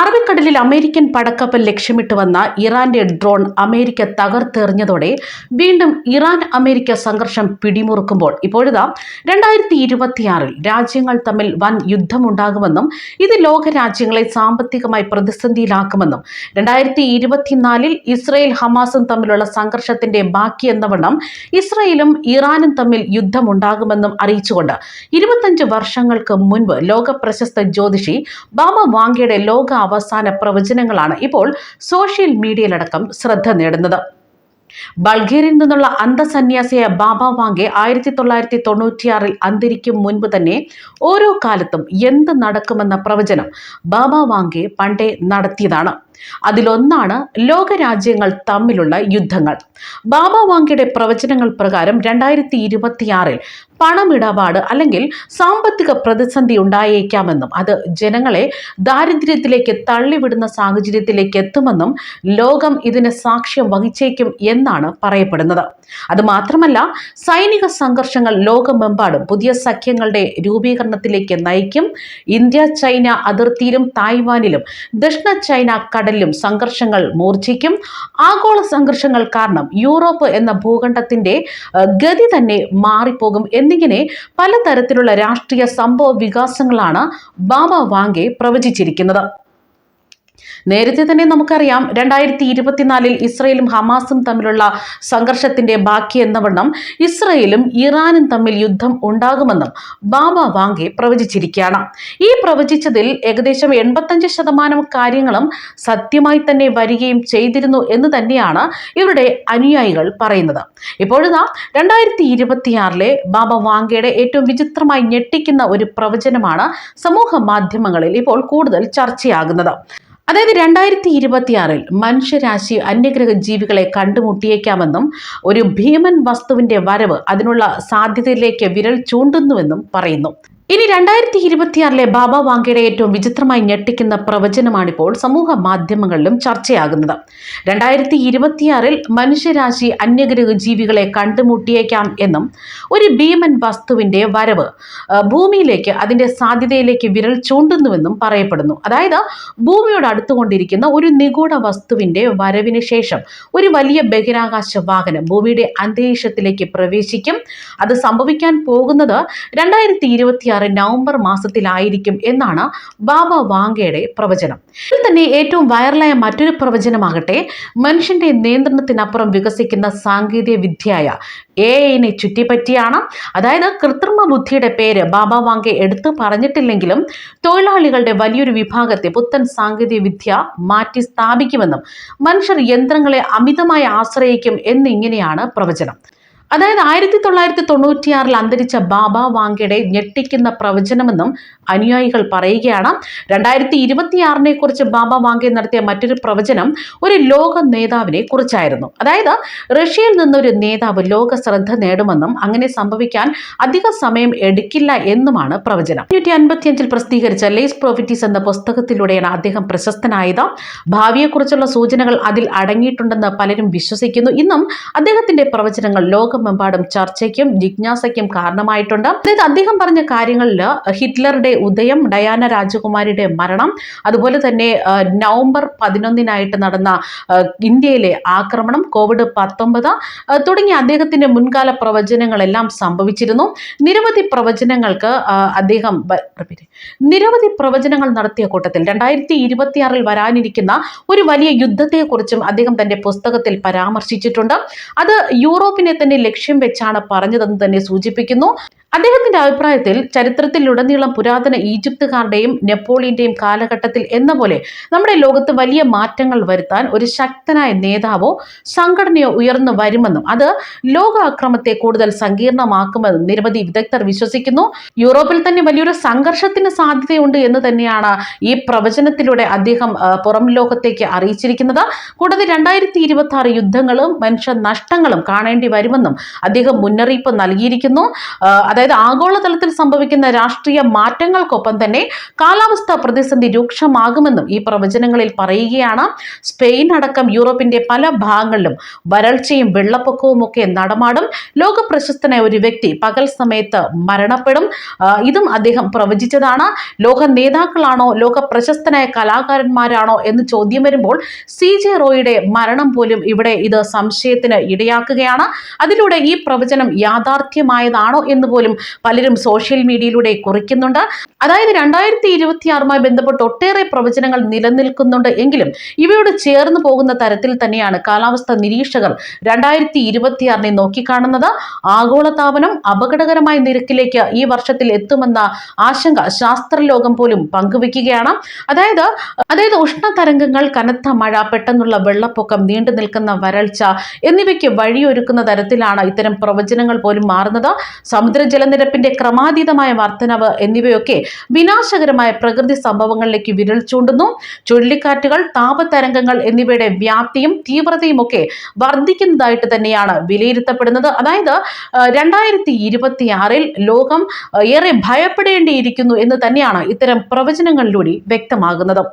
അറബിക്കടലിൽ അമേരിക്കൻ പടക്കപ്പൽ ലക്ഷ്യമിട്ട് വന്ന ഇറാന്റെ ഡ്രോൺ അമേരിക്ക തകർത്തെറിഞ്ഞതോടെ വീണ്ടും ഇറാൻ അമേരിക്ക സംഘർഷം പിടിമുറുക്കുമ്പോൾ ഇപ്പോഴിതാ രണ്ടായിരത്തി ഇരുപത്തിയാറിൽ രാജ്യങ്ങൾ തമ്മിൽ വൻ യുദ്ധമുണ്ടാകുമെന്നും ഇത് ലോക രാജ്യങ്ങളെ സാമ്പത്തികമായി പ്രതിസന്ധിയിലാക്കുമെന്നും രണ്ടായിരത്തി ഇരുപത്തിനാലിൽ ഇസ്രയേൽ ഹമാസും തമ്മിലുള്ള സംഘർഷത്തിന്റെ ബാക്കി എന്നവണ്ണം ഇസ്രയേലും ഇറാനും തമ്മിൽ യുദ്ധമുണ്ടാകുമെന്നും അറിയിച്ചുകൊണ്ട് ഇരുപത്തഞ്ച് വർഷങ്ങൾക്ക് മുൻപ് ലോക പ്രശസ്ത ജ്യോതിഷി ബാബ വാങ്കയുടെ ലോക അവസാന പ്രവചനങ്ങളാണ് ഇപ്പോൾ സോഷ്യൽ മീഡിയയിലടക്കം ശ്രദ്ധ നേടുന്നത്. ബൾഗേറിയയിൽ നിന്നുള്ള അന്തസന്യാസിയായ ബാബ വാങ്കെ ആയിരത്തി തൊള്ളായിരത്തി തൊണ്ണൂറ്റിയാറിൽ അന്തരിക്കും മുൻപ് തന്നെ ഓരോ കാലത്തും എന്ത് നടക്കുമെന്ന പ്രവചനം ബാബ വാങ്കെ പണ്ടേ നടത്തിയതാണ്. അതിലൊന്നാണ് ലോകരാജ്യങ്ങൾ തമ്മിലുള്ള യുദ്ധങ്ങൾ. ബാബ വാങ്കയുടെ പ്രവചനങ്ങൾ പ്രകാരം രണ്ടായിരത്തി ഇരുപത്തിയാറിൽ പണമിടപാട് അല്ലെങ്കിൽ സാമ്പത്തിക പ്രതിസന്ധി ഉണ്ടായേക്കാമെന്നും അത് ജനങ്ങളെ ദാരിദ്ര്യത്തിലേക്ക് തള്ളിവിടുന്ന സാഹചര്യത്തിലേക്ക് എത്തുമെന്നും ലോകം ഇതിന് സാക്ഷ്യം വഹിച്ചേക്കും എന്നാണ് പറയപ്പെടുന്നത്. അതുമാത്രമല്ല സൈനിക സംഘർഷങ്ങൾ ലോകമെമ്പാടും പുതിയ സഖ്യങ്ങളുടെ രൂപീകരണത്തിലേക്ക് നയിക്കും. ഇന്ത്യ ചൈന അതിർത്തിയിലും തായ്വാനിലും ദക്ഷിണ ചൈന കടലിലും സംഘർഷങ്ങൾ മൂർച്ഛിക്കും. ആഗോള സംഘർഷങ്ങൾ കാരണം യൂറോപ്പ് എന്ന ഭൂഖണ്ഡത്തിന്റെ ഗതി തന്നെ മാറിപ്പോകും എന്നിങ്ങനെ പലതരത്തിലുള്ള രാഷ്ട്രീയ സംഭവ വികാസങ്ങളാണ് ബാബ വാങ്കെ പ്രവചിച്ചിരിക്കുന്നത്. നേരത്തെ തന്നെ നമുക്കറിയാം രണ്ടായിരത്തി ഇരുപത്തിനാലിൽ ഇസ്രയേലും ഹമാസും തമ്മിലുള്ള സംഘർഷത്തിന്റെ ബാക്കി എന്നവണ്ണം ഇസ്രയേലും ഇറാനും തമ്മിൽ യുദ്ധം ഉണ്ടാകുമെന്നും ബാബ വാങ്കെ പ്രവചിച്ചിരിക്കുകയാണ്. ഈ പ്രവചിച്ചതിൽ ഏകദേശം എൺപത്തഞ്ച് ശതമാനം കാര്യങ്ങളും സത്യമായി തന്നെ വരികയും ചെയ്തിരുന്നു എന്ന് തന്നെയാണ് ഇവരുടെ അനുയായികൾ പറയുന്നത്. ഇപ്പോഴിതാ രണ്ടായിരത്തി ഇരുപത്തിയാറിലെ ബാബ വാങ്കയുടെ ഏറ്റവും വിചിത്രമായി ഞെട്ടിക്കുന്ന ഒരു പ്രവചനമാണ് സമൂഹ മാധ്യമങ്ങളിൽ ഇപ്പോൾ കൂടുതൽ ചർച്ചയാകുന്നത്. അതായത് രണ്ടായിരത്തി ഇരുപത്തിയാറിൽ മനുഷ്യരാശി അന്യഗ്രഹ ജീവികളെ കണ്ടുമുട്ടിയേക്കാമെന്നും ഒരു ഭീമൻ വസ്തുവിന്റെ വരവ് അതിനുള്ള സാധ്യതയിലേക്ക് വിരൽ ചൂണ്ടുന്നുവെന്നും പറയുന്നു. ഇനി രണ്ടായിരത്തി ഇരുപത്തിയാറിലെ ബാബ വാങ്കയുടെ ഏറ്റവും വിചിത്രമായി ഞെട്ടിക്കുന്ന പ്രവചനമാണിപ്പോൾ സമൂഹ മാധ്യമങ്ങളിലും ചർച്ചയാകുന്നത്. രണ്ടായിരത്തി ഇരുപത്തിയാറിൽ മനുഷ്യരാശി അന്യഗ്രഹ ജീവികളെ കണ്ടുമുട്ടിയേക്കാം എന്നും ഒരു ഭീമൻ വസ്തുവിന്റെ വരവ് ഭൂമിയിലേക്ക് അതിന്റെ സാധ്യതയിലേക്ക് വിരൽ ചൂണ്ടുന്നുവെന്നും പറയപ്പെടുന്നു. അതായത് ഭൂമിയോട് അടുത്തുകൊണ്ടിരിക്കുന്ന ഒരു നിഗൂഢ വസ്തുവിന്റെ വരവിന് ശേഷം ഒരു വലിയ ബഹിരാകാശ വാഹനം ഭൂമിയുടെ അന്തരീക്ഷത്തിലേക്ക് പ്രവേശിക്കും. അത് സംഭവിക്കാൻ പോകുന്നത് രണ്ടായിരത്തി ഇരുപത്തിയാറ് നവംബർ മാസത്തിലായിരിക്കും എന്നാണ് ബാബ വാങ്കയുടെ പ്രവചനം. ഇതിൽ തന്നെ ഏറ്റവും വൈറലായ മറ്റൊരു പ്രവചനമാകട്ടെ മനുഷ്യന്റെ നിയന്ത്രണത്തിനപ്പുറം വികസിക്കുന്ന സാങ്കേതിക വിദ്യയായ എ ഐനെ ചുറ്റിപ്പറ്റിയാണ്. അതായത് കൃത്രിമ ബുദ്ധിയുടെ പേര് ബാബ വാങ്കെ എടുത്തു പറഞ്ഞിട്ടില്ലെങ്കിലും തൊഴിലാളികളുടെ വലിയൊരു വിഭാഗത്തെ പുത്തൻ സാങ്കേതിക വിദ്യ മാറ്റി സ്ഥാപിക്കുമെന്നും മനുഷ്യർ യന്ത്രങ്ങളെ അമിതമായി ആശ്രയിക്കും എന്നിങ്ങനെയാണ് പ്രവചനം. അതായത് ആയിരത്തി തൊള്ളായിരത്തി തൊണ്ണൂറ്റിയാറിൽ അന്തരിച്ച ബാബ വാങ്കയുടെ ഞെട്ടിക്കുന്ന പ്രവചനമെന്നും അനുയായികൾ പറയുകയാണ്. രണ്ടായിരത്തി ഇരുപത്തിയാറിനെ കുറിച്ച് ബാബ വാങ്കെ നടത്തിയ മറ്റൊരു പ്രവചനം ഒരു ലോക നേതാവിനെ കുറിച്ചായിരുന്നു. അതായത് റഷ്യയിൽ നിന്നൊരു നേതാവ് ലോക ശ്രദ്ധ നേടുമെന്നും അങ്ങനെ സംഭവിക്കാൻ അധിക സമയം എടുക്കില്ല എന്നുമാണ് പ്രവചനം. അഞ്ഞൂറ്റി അൻപത്തിയഞ്ചിൽ പ്രസിദ്ധീകരിച്ച ലേസ് പ്രോഫിറ്റീസ് എന്ന പുസ്തകത്തിലൂടെയാണ് അദ്ദേഹം പ്രശസ്തനായത്. ഭാവിയെക്കുറിച്ചുള്ള സൂചനകൾ അതിൽ അടങ്ങിയിട്ടുണ്ടെന്ന് പലരും വിശ്വസിക്കുന്നു. ഇന്നും അദ്ദേഹത്തിന്റെ പ്രവചനങ്ങൾ ലോകമെമ്പാടും ചർച്ചയ്ക്കും ജിജ്ഞാസയ്ക്കും കാരണമായിട്ടുണ്ട്. അതായത് അദ്ദേഹം പറഞ്ഞ കാര്യങ്ങളിൽ ഹിറ്റ്ലറുടെ ഉദയം ഡയാന രാജകുമാരിയുടെ മരണം അതുപോലെ തന്നെ നവംബർ പതിനൊന്നിനായിട്ട് നടന്ന ഇന്ത്യയിലെ ആക്രമണം കോവിഡ് പത്തൊമ്പത് തുടങ്ങിയ അദ്ദേഹത്തിന്റെ മുൻകാല പ്രവചനങ്ങളെല്ലാം സംഭവിച്ചിരുന്നു. നിരവധി പ്രവചനങ്ങൾക്ക് അദ്ദേഹം നിരവധി പ്രവചനങ്ങൾ നടത്തിയ കൂട്ടത്തിൽ രണ്ടായിരത്തി ഇരുപത്തിയാറിൽ വരാനിരിക്കുന്ന ഒരു വലിയ യുദ്ധത്തെക്കുറിച്ചും അദ്ദേഹം തന്റെ പുസ്തകത്തിൽ പരാമർശിച്ചിട്ടുണ്ട്. അത് യൂറോപ്പിനെ തന്നെ ലക്ഷ്യം വെച്ചാണ് പറഞ്ഞതെന്ന് തന്നെ സൂചിപ്പിക്കുന്നു. അദ്ദേഹത്തിന്റെ അഭിപ്രായത്തിൽ ചരിത്രത്തിലുടനീളം പുരാതന ഈജിപ്തുകാരുടെയും നെപ്പോളിയന്റെയും കാലഘട്ടത്തിൽ എന്ന പോലെ നമ്മുടെ ലോകത്ത് വലിയ മാറ്റങ്ങൾ വരുത്താൻ ഒരു ശക്തനായ നേതാവോ സംഘടനയോ ഉയർന്നു വരുമെന്നും അത് ലോകാക്രമത്തെ കൂടുതൽ സങ്കീർണമാക്കുമെന്നും നിരവധി വിദഗ്ധർ വിശ്വസിക്കുന്നു. യൂറോപ്പിൽ തന്നെ വലിയൊരു സംഘർഷത്തിന് സാധ്യതയുണ്ട് എന്ന് തന്നെയാണ് ഈ പ്രവചനത്തിലൂടെ അദ്ദേഹം പുറം ലോകത്തേക്ക് അറിയിച്ചിരിക്കുന്നത്. കൂടാതെ രണ്ടായിരത്തി ഇരുപത്തി ആറ് യുദ്ധങ്ങളും മനുഷ്യ നഷ്ടങ്ങളും കാണേണ്ടി വരുമെന്നും അദ്ദേഹം മുന്നറിയിപ്പ് നൽകിയിരിക്കുന്നു. അതായത് ആഗോളതലത്തിൽ സംഭവിക്കുന്ന രാഷ്ട്രീയ മാറ്റങ്ങൾക്കൊപ്പം തന്നെ കാലാവസ്ഥാ പ്രതിസന്ധി രൂക്ഷമാകുമെന്നും ഈ പ്രവചനങ്ങളിൽ പറയുകയാണ്. സ്പെയിൻ അടക്കം യൂറോപ്പിന്റെ പല ഭാഗങ്ങളിലും വരൾച്ചയും വെള്ളപ്പൊക്കവും ഒക്കെ നടമാടും. ലോക പ്രശസ്തനായ ഒരു വ്യക്തി പകൽ സമയത്ത് മരണപ്പെടും. ഇതും അദ്ദേഹം പ്രവചിച്ചതാണ്. ലോക നേതാക്കളാണോ ലോക പ്രശസ്തനായ കലാകാരന്മാരാണോ എന്ന് ചോദ്യം വരുമ്പോൾ സി ജെ റോയുടെ മരണം പോലും ഇവിടെ ഇത് സംശയത്തിന് ഇടയാക്കുകയാണ്. അതിലൂടെ ഈ പ്രവചനം യാഥാർത്ഥ്യമായതാണോ എന്ന് പോലും പലരും സോഷ്യൽ മീഡിയയിലൂടെ കുറിക്കുന്നുണ്ട്. അതായത് രണ്ടായിരത്തി ഇരുപത്തിയാറുമായി ബന്ധപ്പെട്ട് ഒട്ടേറെ പ്രവചനങ്ങൾ നിലനിൽക്കുന്നുണ്ട് എങ്കിലും ഇവയോട് ചേർന്ന് പോകുന്ന തരത്തിൽ തന്നെയാണ് കാലാവസ്ഥ നിരീക്ഷകർ രണ്ടായിരത്തി ഇരുപത്തിയാറിനെ നോക്കിക്കാണുന്നത്. ആഗോളതാപനം അപകടകരമായ നിരക്കിലേക്ക് ഈ വർഷത്തിൽ എത്തുമെന്ന ആശങ്ക ശാസ്ത്രലോകം പോലും പങ്കുവെക്കുകയാണ് അതായത് അതായത് ഉഷ്ണതരംഗങ്ങൾ കനത്ത മഴ പെട്ടെന്നുള്ള വെള്ളപ്പൊക്കം നീണ്ടു നിൽക്കുന്ന വരൾച്ച എന്നിവയ്ക്ക് വഴിയൊരുക്കുന്ന തരത്തിലാണ് ഇത്തരം പ്രവചനങ്ങൾ പോലും മാറുന്നത്. സമുദ്ര ജലനിരപ്പിന്റെ ക്രമാതീതമായ വർധനവ് എന്നിവയൊക്കെ വിനാശകരമായ പ്രകൃതി സംഭവങ്ങളിലേക്ക് വിരൽ ചൂണ്ടുന്നു. ചുഴലിക്കാറ്റുകൾ താപതരംഗങ്ങൾ എന്നിവയുടെ വ്യാപ്തിയും തീവ്രതയും ഒക്കെ വർദ്ധിക്കുന്നതായിട്ട് തന്നെയാണ് വിലയിരുത്തപ്പെടുന്നത്. അതായത് രണ്ടായിരത്തി ഇരുപത്തിയാറിൽ ലോകം ഏറെ ഭയപ്പെടേണ്ടിയിരിക്കുന്നു എന്ന് തന്നെയാണ് ഇത്തരം പ്രവചനങ്ങളിലൂടെ വ്യക്തമാകുന്നത്.